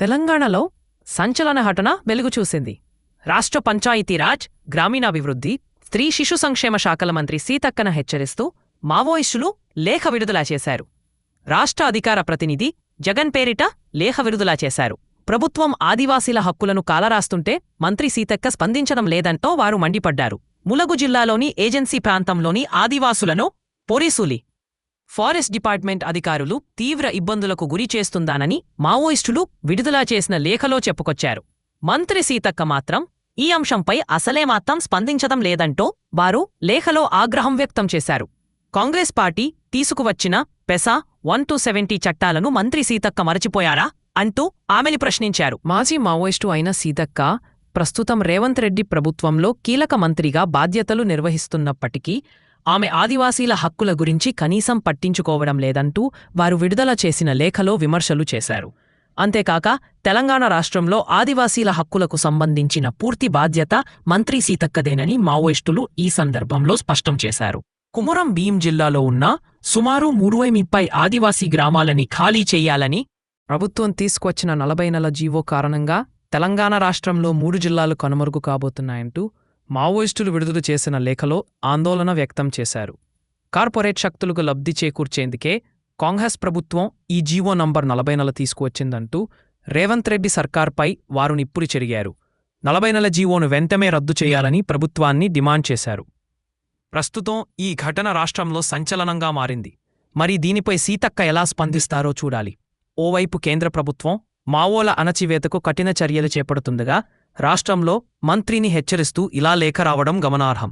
తెలంగాణలో సంచలన ఘటన వెలుగు చూసింది రాష్ట్ర పంచాయతీరాజ్ గ్రామీణాభివృద్ధి స్త్రీ శిశు సంక్షేమ శాఖల మంత్రి సీతక్కన హెచ్చరిస్తూ మావోయిస్టులు లేఖ విడుదల చేశారు. రాష్ట్ర అధికార ప్రతినిధి జగన్ పేరిట లేఖ విడుదల చేశారు. ప్రభుత్వం ఆదివాసీల హక్కులను కాలరాస్తుంటే మంత్రి సీతక్క స్పందించడం లేదంటూ వారు మండిపడ్డారు. ములగు జిల్లాలోని ఏజెన్సీ ప్రాంతంలోని ఆదివాసులను పోలీసులి ఫారెస్ట్ డిపార్ట్మెంట్ అధికారులు తీవ్ర ఇబ్బందులకు గురి చేస్తుందానని మావోయిస్టులు విడుదల చేసిన లేఖలో చెప్పుకొచ్చారు. మంత్రి సీతక్క మాత్రం ఈ అంశంపై అసలే మాత్రం స్పందించడం లేదంటూ వారు లేఖలో ఆగ్రహం వ్యక్తం చేశారు. కాంగ్రెస్ పార్టీ తీసుకువచ్చిన పెసా వన్ టు సెవెంటీ చట్టాలను మంత్రి సీతక్క మరచిపోయారా అంటూ ఆమెని ప్రశ్నించారు. మాజీ మావోయిస్టు అయిన సీతక్క ప్రస్తుతం రేవంత్ రెడ్డి ప్రభుత్వంలో కీలక మంత్రిగా బాధ్యతలు నిర్వహిస్తున్నప్పటికీ ఆమె ఆదివాసీల హక్కుల గురించి కనీసం పట్టించుకోవడం లేదంటూ వారు విడుదల చేసిన లేఖలో విమర్శలు చేశారు. అంతేకాక తెలంగాణ రాష్ట్రంలో ఆదివాసీల హక్కులకు సంబంధించిన పూర్తి బాధ్యత మంత్రి సీతక్కదేనని మావోయిస్టులు ఈ సందర్భంలో స్పష్టం చేశారు. కుమురం భీం జిల్లాలో ఉన్న సుమారు మూడువై ముప్పై ఆదివాసీ గ్రామాలని ఖాళీ చేయాలని ప్రభుత్వం తీసుకొచ్చిన నలభై నెల జీవో కారణంగా తెలంగాణ రాష్ట్రంలో మూడు జిల్లాలు కనుమరుగు కాబోతున్నాయంటూ మావోయిస్టులు విడుదల చేసిన లేఖలో ఆందోళన వ్యక్తం చేశారు. కార్పొరేట్ శక్తులకు లబ్ధి చేకూర్చేందుకే కాంగ్రెస్ ప్రభుత్వం ఈ జీవో నంబర్ నలభై నెల తీసుకువచ్చిందంటూ రేవంత్ రెడ్డి సర్కార్పై వారు నిప్పులు చెరిగారు. నలభై నెల జీవోను వెంటనే రద్దు చేయాలని ప్రభుత్వాన్ని డిమాండ్ చేశారు. ప్రస్తుతం ఈ ఘటన రాష్ట్రంలో సంచలనంగా మారింది. మరి దీనిపై సీతక్క ఎలా స్పందిస్తారో చూడాలి. ఓవైపు కేంద్ర ప్రభుత్వం మావోల అణచివేతకు కఠిన చర్యలు చేపడుతుండగా రాష్ట్రంలో మంత్రిని హెచ్చరిస్తూ ఇలా లేఖ రావడం గమనార్హం.